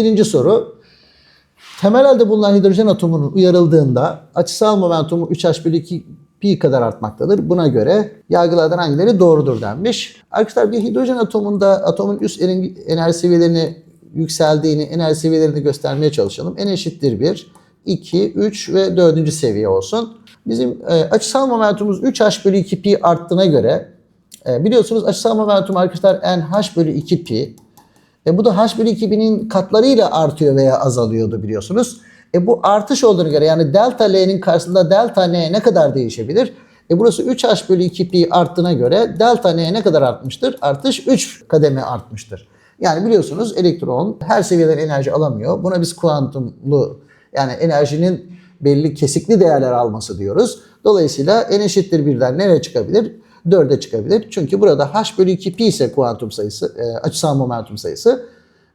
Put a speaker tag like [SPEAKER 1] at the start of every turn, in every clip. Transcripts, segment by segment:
[SPEAKER 1] Birinci soru. Temel halde bulunan hidrojen atomunun uyarıldığında açısal momentumu 3h bölü 2 pi kadar artmaktadır. Buna göre yargılardan hangileri doğrudur denmiş. Arkadaşlar bir hidrojen atomunda atomun üst ener- enerji seviyelerini yükseldiğini, enerji seviyelerini göstermeye çalışalım. N eşittir 1, 2, 3 ve 4. seviye olsun. Bizim e, açısal momentumumuz 3h bölü 2 pi arttığına göre e, biliyorsunuz açısal momentum arkadaşlar nh bölü 2 pi. E bu da h bölü 2000'in katlarıyla artıyor veya azalıyordu biliyorsunuz. E bu artış olduğuna göre yani delta L'nin karşısında delta N ne kadar değişebilir? E burası 3h bölü 2 pi arttığına göre delta N ne kadar artmıştır? Artış 3 kademe artmıştır. Yani biliyorsunuz elektron her seviyeden enerji alamıyor. Buna biz kuantumlu yani enerjinin belli kesikli değerler alması diyoruz. Dolayısıyla n eşittir birden nereye çıkabilir? 4'e çıkabilir. Çünkü burada h bölü 2 pi ise kuantum sayısı, e, açısal momentum sayısı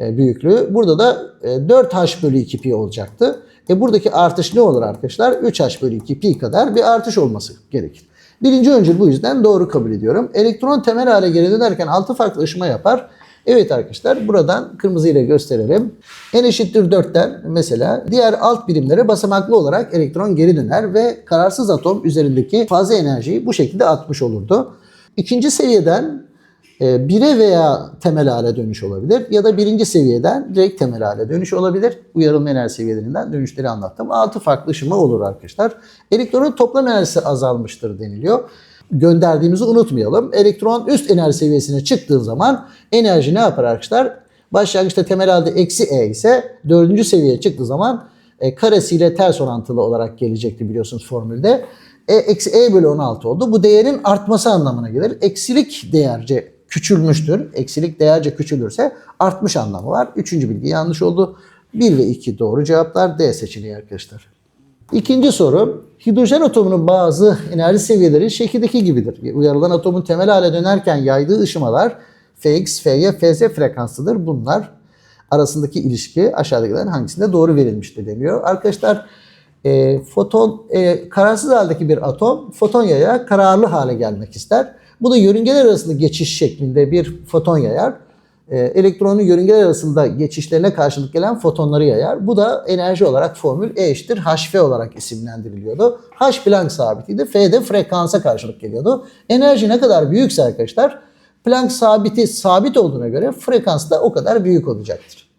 [SPEAKER 1] e, büyüklüğü. Burada da e, 4h bölü 2 pi olacaktı. E buradaki artış ne olur arkadaşlar? 3h bölü 2 pi kadar bir artış olması gerekir. Birinci öncül bu yüzden doğru kabul ediyorum. Elektron temel hale geri dönerken 6 farklı ışıma yapar. Evet arkadaşlar buradan kırmızıyla gösterelim. N eşittir 4'ten mesela diğer alt birimlere basamaklı olarak elektron geri döner ve kararsız atom üzerindeki fazla enerjiyi bu şekilde atmış olurdu. İkinci seviyeden 1'e veya temel hale dönüş olabilir ya da birinci seviyeden direkt temel hale dönüş olabilir. Uyarılma enerji seviyelerinden dönüşleri anlattım. 6 farklı ışıma olur arkadaşlar. Elektronun toplam enerjisi azalmıştır deniliyor gönderdiğimizi unutmayalım. Elektron üst enerji seviyesine çıktığı zaman enerji ne yapar arkadaşlar? Başlangıçta temel halde eksi E ise dördüncü seviyeye çıktığı zaman e, karesiyle ters orantılı olarak gelecekti biliyorsunuz formülde. E, eksi E bölü 16 oldu. Bu değerin artması anlamına gelir. Eksilik değerce küçülmüştür. Eksilik değerce küçülürse artmış anlamı var. Üçüncü bilgi yanlış oldu. 1 ve 2 doğru cevaplar D seçeneği arkadaşlar. İkinci soru, hidrojen atomunun bazı enerji seviyeleri şekildeki gibidir. Uyarılan atomun temel hale dönerken yaydığı ışımalar Fx, Fy, Fz frekanslıdır. Bunlar arasındaki ilişki aşağıdakilerin hangisinde doğru verilmiştir deniyor. Arkadaşlar e, foton e, kararsız haldeki bir atom foton yayarak kararlı hale gelmek ister. Bu da yörüngeler arasında geçiş şeklinde bir foton yayar elektronun yörüngeler arasında geçişlerine karşılık gelen fotonları yayar. Bu da enerji olarak formül E eşittir HF olarak isimlendiriliyordu. H Planck sabitiydi. F de frekansa karşılık geliyordu. Enerji ne kadar büyükse arkadaşlar Planck sabiti sabit olduğuna göre frekans da o kadar büyük olacaktır.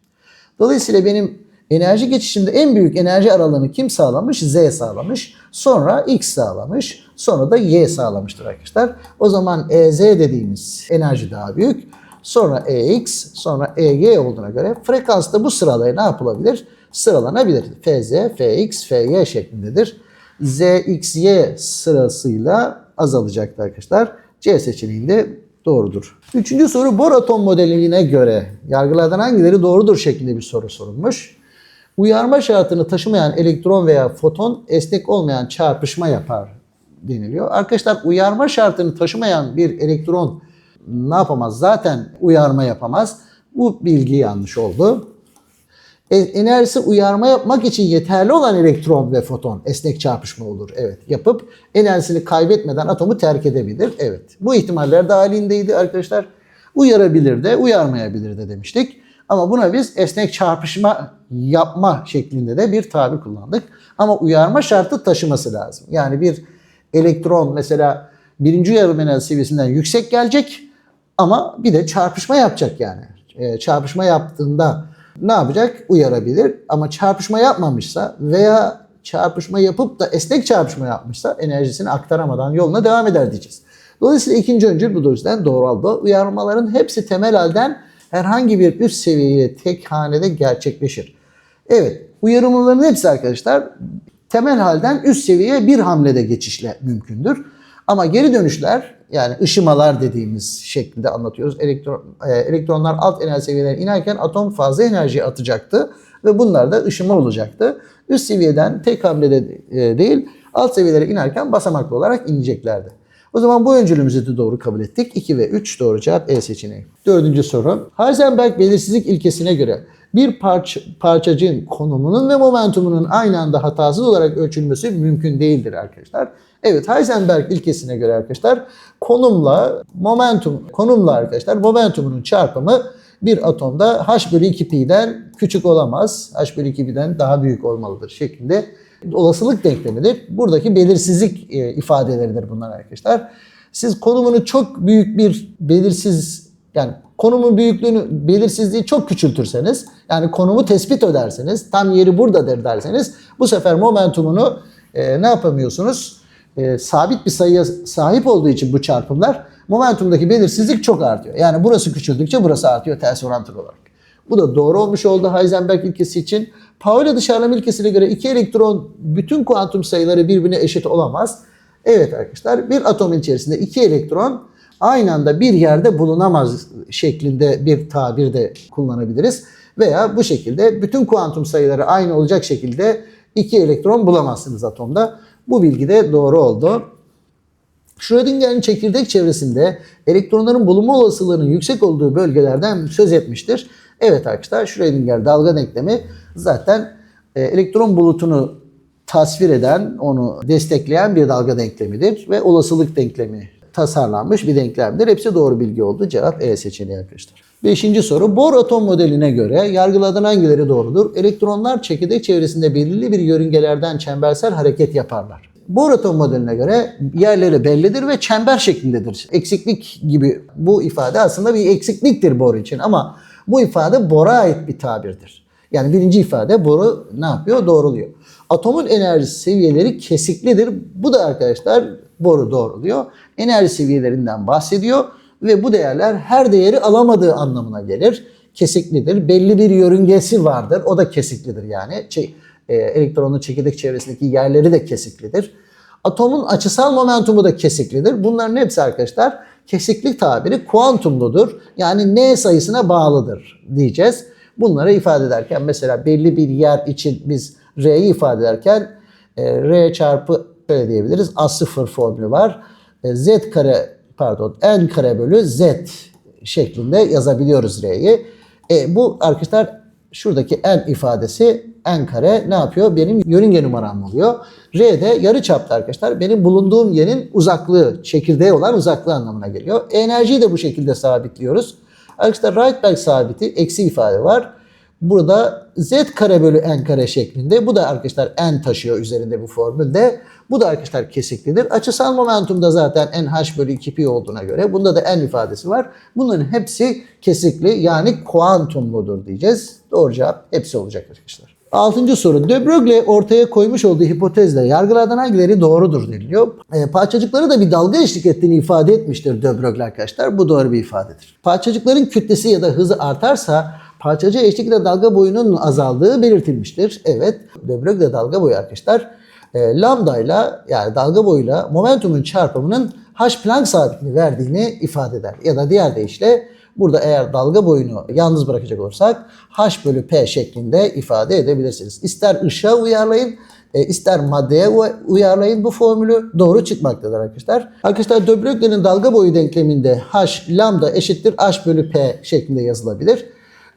[SPEAKER 1] Dolayısıyla benim enerji geçişimde en büyük enerji aralığını kim sağlamış? Z sağlamış. Sonra X sağlamış. Sonra da Y sağlamıştır arkadaşlar. O zaman EZ dediğimiz enerji daha büyük. Sonra EX, sonra EY olduğuna göre frekansta bu sıralaya ne yapılabilir? Sıralanabilir. FZ, FX, FY şeklindedir. ZXY sırasıyla azalacaktır arkadaşlar. C seçeneğinde doğrudur. Üçüncü soru Bohr atom modeline göre yargılardan hangileri doğrudur şeklinde bir soru sorulmuş. Uyarma şartını taşımayan elektron veya foton esnek olmayan çarpışma yapar deniliyor. Arkadaşlar uyarma şartını taşımayan bir elektron ne yapamaz? Zaten uyarma yapamaz. Bu bilgi yanlış oldu. E, enerjisi uyarma yapmak için yeterli olan elektron ve foton esnek çarpışma olur. Evet yapıp enerjisini kaybetmeden atomu terk edebilir. Evet bu ihtimaller dahilindeydi arkadaşlar. Uyarabilir de uyarmayabilir de demiştik. Ama buna biz esnek çarpışma yapma şeklinde de bir tabir kullandık. Ama uyarma şartı taşıması lazım. Yani bir elektron mesela birinci uyarılma enerji seviyesinden yüksek gelecek ama bir de çarpışma yapacak yani. E, çarpışma yaptığında ne yapacak? Uyarabilir. Ama çarpışma yapmamışsa veya çarpışma yapıp da esnek çarpışma yapmışsa enerjisini aktaramadan yoluna devam eder diyeceğiz. Dolayısıyla ikinci öncül bu yüzden doğru oldu. Uyarmaların hepsi temel halden herhangi bir üst seviyeye tek hanede gerçekleşir. Evet, uyarılmaların hepsi arkadaşlar temel halden üst seviyeye bir hamlede geçişle mümkündür. Ama geri dönüşler yani ışımalar dediğimiz şekilde anlatıyoruz. Elektron, e, elektronlar alt enerji seviyelerine inerken atom fazla enerji atacaktı ve bunlar da ışıma olacaktı. Üst seviyeden tek hamlede e, değil alt seviyelere inerken basamaklı olarak ineceklerdi. O zaman bu öncülümüzü de doğru kabul ettik. 2 ve 3 doğru cevap E seçeneği. Dördüncü soru. Heisenberg belirsizlik ilkesine göre bir parça, parçacığın konumunun ve momentumunun aynı anda hatasız olarak ölçülmesi mümkün değildir arkadaşlar. Evet Heisenberg ilkesine göre arkadaşlar konumla momentum konumla arkadaşlar momentumunun çarpımı bir atomda H bölü 2 pi'den küçük olamaz. H bölü 2 pi'den daha büyük olmalıdır şeklinde olasılık denklemidir. Buradaki belirsizlik e, ifadeleridir bunlar arkadaşlar. Siz konumunu çok büyük bir belirsiz yani konumun büyüklüğünü belirsizliği çok küçültürseniz yani konumu tespit ederseniz tam yeri buradadır derseniz bu sefer momentumunu e, ne yapamıyorsunuz? E, sabit bir sayıya sahip olduğu için bu çarpımlar momentumdaki belirsizlik çok artıyor. Yani burası küçüldükçe burası artıyor ters orantılı olarak. Bu da doğru olmuş oldu Heisenberg ilkesi için. Pauli dışarılama ilkesine göre iki elektron bütün kuantum sayıları birbirine eşit olamaz. Evet arkadaşlar bir atomun içerisinde iki elektron aynı anda bir yerde bulunamaz şeklinde bir tabir de kullanabiliriz. Veya bu şekilde bütün kuantum sayıları aynı olacak şekilde iki elektron bulamazsınız atomda. Bu bilgi de doğru oldu. Schrödinger'in çekirdek çevresinde elektronların bulunma olasılığının yüksek olduğu bölgelerden söz etmiştir. Evet arkadaşlar Schrödinger dalga denklemi zaten e, elektron bulutunu tasvir eden, onu destekleyen bir dalga denklemidir ve olasılık denklemi tasarlanmış bir denklemdir. Hepsi doğru bilgi oldu. Cevap E seçeneği arkadaşlar. Beşinci soru. Bohr atom modeline göre yargıladan hangileri doğrudur? Elektronlar çekirdek çevresinde belirli bir yörüngelerden çembersel hareket yaparlar. Bohr atom modeline göre yerleri bellidir ve çember şeklindedir. Eksiklik gibi bu ifade aslında bir eksikliktir Bohr için ama bu ifade Bohr'a ait bir tabirdir. Yani birinci ifade Bohr'u ne yapıyor? Doğruluyor. Atomun enerji seviyeleri kesiklidir. Bu da arkadaşlar Bohr'u doğruluyor. Enerji seviyelerinden bahsediyor ve bu değerler her değeri alamadığı anlamına gelir. Kesiklidir. Belli bir yörüngesi vardır. O da kesiklidir yani. Şey, e, elektronun çekirdek çevresindeki yerleri de kesiklidir. Atomun açısal momentumu da kesiklidir. Bunların hepsi arkadaşlar kesiklik tabiri kuantumludur. Yani n sayısına bağlıdır diyeceğiz. Bunları ifade ederken mesela belli bir yer için biz r'yi ifade ederken e, r çarpı şöyle diyebiliriz. A0 formülü var. E, z kare pardon n kare bölü z şeklinde yazabiliyoruz r'yi. E, bu arkadaşlar şuradaki n ifadesi n kare ne yapıyor? Benim yörünge numaram oluyor. R de yarı çapta arkadaşlar. Benim bulunduğum yerin uzaklığı, çekirdeği olan uzaklığı anlamına geliyor. Enerjiyi de bu şekilde sabitliyoruz. Arkadaşlar Rydberg sabiti eksi ifade var. Burada z kare bölü n kare şeklinde. Bu da arkadaşlar n taşıyor üzerinde bu formülde. Bu da arkadaşlar kesiklidir. Açısal momentum da zaten nh bölü 2 pi olduğuna göre. Bunda da n ifadesi var. Bunların hepsi kesikli yani kuantumludur diyeceğiz. Doğru cevap hepsi olacak arkadaşlar. Altıncı soru. De Broglie ortaya koymuş olduğu hipotezle yargılardan hangileri doğrudur deniliyor. E, parçacıkları da bir dalga eşlik ettiğini ifade etmiştir De Broglie arkadaşlar. Bu doğru bir ifadedir. Parçacıkların kütlesi ya da hızı artarsa parçacı eşlikle dalga boyunun azaldığı belirtilmiştir. Evet, De Broglie dalga boyu arkadaşlar e, lambda ile yani dalga boyuyla momentumun çarpımının h Planck sabitini verdiğini ifade eder. Ya da diğer deyişle burada eğer dalga boyunu yalnız bırakacak olursak h bölü p şeklinde ifade edebilirsiniz. İster ışığa uyarlayın e, ister maddeye uyarlayın bu formülü doğru çıkmaktadır arkadaşlar. Arkadaşlar de Broglie'nin dalga boyu denkleminde h lambda eşittir h bölü p şeklinde yazılabilir.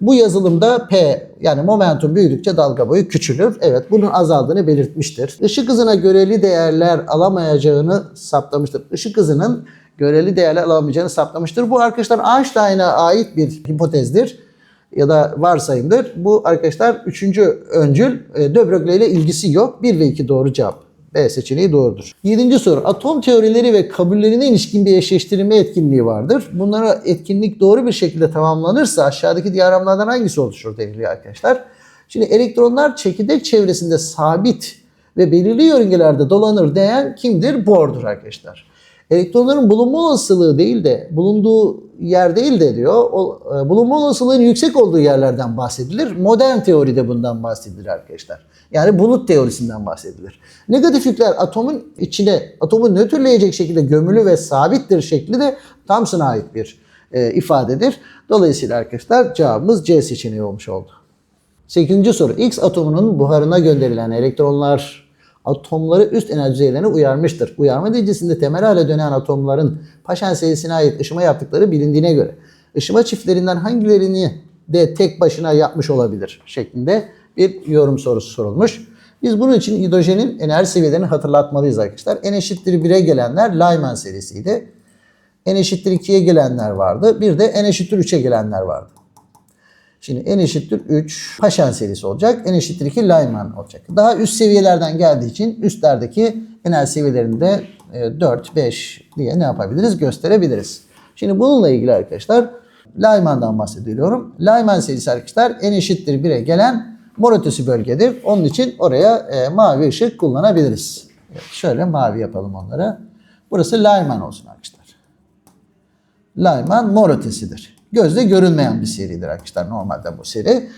[SPEAKER 1] Bu yazılımda P yani momentum büyüdükçe dalga boyu küçülür. Evet bunun azaldığını belirtmiştir. Işık hızına göreli değerler alamayacağını saptamıştır. Işık hızının göreli değerler alamayacağını saptamıştır. Bu arkadaşlar Einstein'a ait bir hipotezdir ya da varsayımdır. Bu arkadaşlar üçüncü öncül e, de Broglie ile ilgisi yok. 1 ve 2 doğru cevap. B seçeneği doğrudur. Yedinci soru. Atom teorileri ve kabullerine ilişkin bir eşleştirme etkinliği vardır. Bunlara etkinlik doğru bir şekilde tamamlanırsa aşağıdaki diyagramlardan hangisi oluşur deniliyor arkadaşlar. Şimdi elektronlar çekirdek çevresinde sabit ve belirli yörüngelerde dolanır diyen kimdir? Bohr'dur arkadaşlar. Elektronların bulunma olasılığı değil de bulunduğu yer değil de diyor o, e, bulunma olasılığının yüksek olduğu yerlerden bahsedilir. Modern teoride bundan bahsedilir arkadaşlar. Yani bulut teorisinden bahsedilir. Negatif yükler atomun içine, atomu nötrleyecek şekilde gömülü ve sabittir şekli de Thomson'a ait bir e, ifadedir. Dolayısıyla arkadaşlar cevabımız C seçeneği olmuş oldu. 8. soru. X atomunun buharına gönderilen elektronlar atomları üst enerji düzeylerine uyarmıştır. Uyarma neticesinde temel hale dönen atomların Paschen serisine ait ışıma yaptıkları bilindiğine göre ışıma çiftlerinden hangilerini de tek başına yapmış olabilir şeklinde bir yorum sorusu sorulmuş. Biz bunun için hidrojenin enerji seviyelerini hatırlatmalıyız arkadaşlar. N eşittir 1'e gelenler Lyman serisiydi. N eşittir 2'ye gelenler vardı. Bir de N eşittir 3'e gelenler vardı. Şimdi n eşittir 3 Paşen serisi olacak. N eşittir 2 Lyman olacak. Daha üst seviyelerden geldiği için üstlerdeki enerji seviyelerinde e, 4, 5 diye ne yapabiliriz? Gösterebiliriz. Şimdi bununla ilgili arkadaşlar Lyman'dan bahsediyorum. Lyman serisi arkadaşlar n eşittir 1'e gelen mor ötesi bölgedir. Onun için oraya e, mavi ışık kullanabiliriz. Şöyle mavi yapalım onları. Burası Lyman olsun arkadaşlar. Lyman mor ötesidir. Gözle görünmeyen bir seridir arkadaşlar normalde bu seri.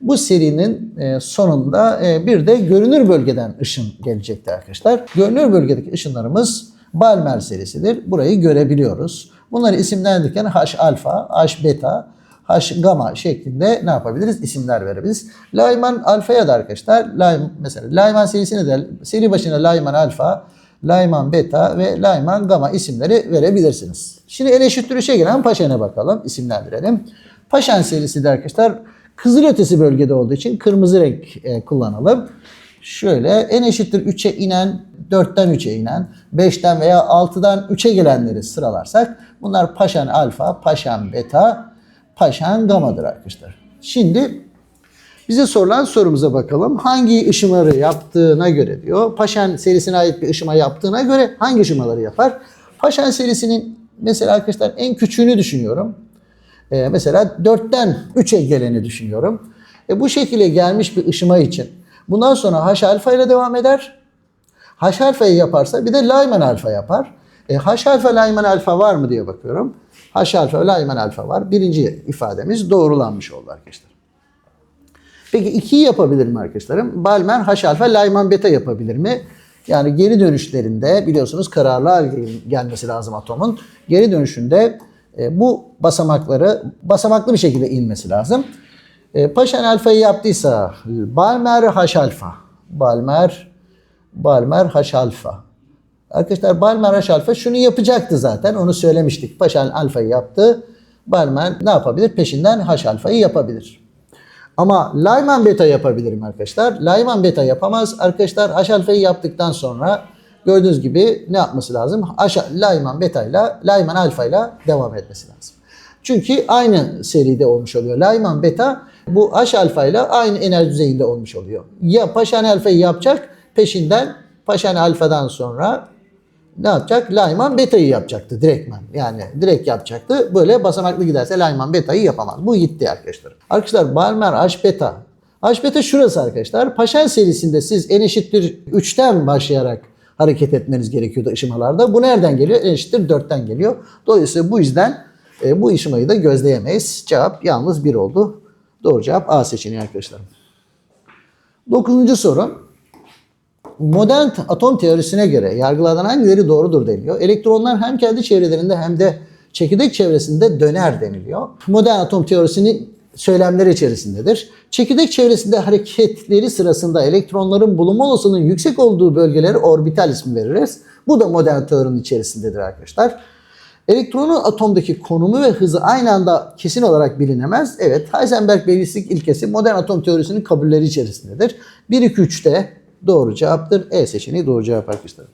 [SPEAKER 1] Bu serinin e, sonunda e, bir de görünür bölgeden ışın gelecekti arkadaşlar. Görünür bölgedeki ışınlarımız Balmer serisidir. Burayı görebiliyoruz. Bunları isimlendirirken H alfa, H beta, H gamma şeklinde ne yapabiliriz? İsimler verebiliriz. Lyman alfaya da arkadaşlar Lyman, mesela Lyman serisine de seri başına Lyman alfa, Lyman beta ve Lyman gamma isimleri verebilirsiniz. Şimdi 3'e gelen Paşen'e bakalım. isimlendirelim. Paşen serisi de arkadaşlar kızıl ötesi bölgede olduğu için kırmızı renk e, kullanalım. Şöyle en eşittir 3'e inen, 4'ten 3'e inen, 5'ten veya 6'dan 3'e gelenleri sıralarsak bunlar Paşen alfa, Paşen beta, Paşen gammadır arkadaşlar. Şimdi bize sorulan sorumuza bakalım. Hangi ışımaları yaptığına göre diyor. Paşen serisine ait bir ışıma yaptığına göre hangi ışımaları yapar? Paşen serisinin mesela arkadaşlar en küçüğünü düşünüyorum. Ee, mesela 4'ten 3'e geleni düşünüyorum. E, bu şekilde gelmiş bir ışıma için bundan sonra H alfa ile devam eder. H alfayı yaparsa bir de Lyman alfa yapar. E, H alfa Lyman alfa var mı diye bakıyorum. H alfa Lyman alfa var. Birinci ifademiz doğrulanmış oldu arkadaşlar. Peki 2'yi yapabilir mi arkadaşlarım? Balmer H alfa Lyman beta yapabilir mi? Yani geri dönüşlerinde biliyorsunuz kararlı gelmesi lazım atomun. Geri dönüşünde e, bu basamakları basamaklı bir şekilde inmesi lazım. E, alfayı yaptıysa Balmer H alfa. Balmer Balmer H alfa. Arkadaşlar Balmer H alfa şunu yapacaktı zaten. Onu söylemiştik. Paşen alfayı yaptı. Balmer ne yapabilir? Peşinden H alfayı yapabilir. Ama Lyman beta yapabilir mi arkadaşlar? Lyman beta yapamaz. Arkadaşlar H alfayı yaptıktan sonra gördüğünüz gibi ne yapması lazım? H, Lyman beta ile Lyman alfa ile devam etmesi lazım. Çünkü aynı seride olmuş oluyor. Lyman beta bu H alfa ile aynı enerji düzeyinde olmuş oluyor. Ya Paşan alfayı yapacak peşinden Paşan alfadan sonra ne yapacak? Lyman beta'yı yapacaktı direktmen. Yani direkt yapacaktı. Böyle basamaklı giderse Lyman beta'yı yapamaz. Bu gitti arkadaşlar. Arkadaşlar Balmer H beta. H beta şurası arkadaşlar. Paşen serisinde siz n eşittir 3'ten başlayarak hareket etmeniz gerekiyordu ışımalarda. Bu nereden geliyor? N eşittir 4'ten geliyor. Dolayısıyla bu yüzden e, bu ışımayı da gözleyemeyiz. Cevap yalnız 1 oldu. Doğru cevap A seçeneği arkadaşlar. Dokuzuncu soru. Modern atom teorisine göre yargılardan hangileri doğrudur deniliyor. Elektronlar hem kendi çevrelerinde hem de çekirdek çevresinde döner deniliyor. Modern atom teorisinin söylemleri içerisindedir. Çekirdek çevresinde hareketleri sırasında elektronların bulunma olasılığının yüksek olduğu bölgelere orbital ismi veririz. Bu da modern teorinin içerisindedir arkadaşlar. Elektronun atomdaki konumu ve hızı aynı anda kesin olarak bilinemez. Evet, Heisenberg belirsizlik ilkesi modern atom teorisinin kabulleri içerisindedir. 1 2 3'te doğru cevaptır. E seçeneği doğru cevap arkadaşlar.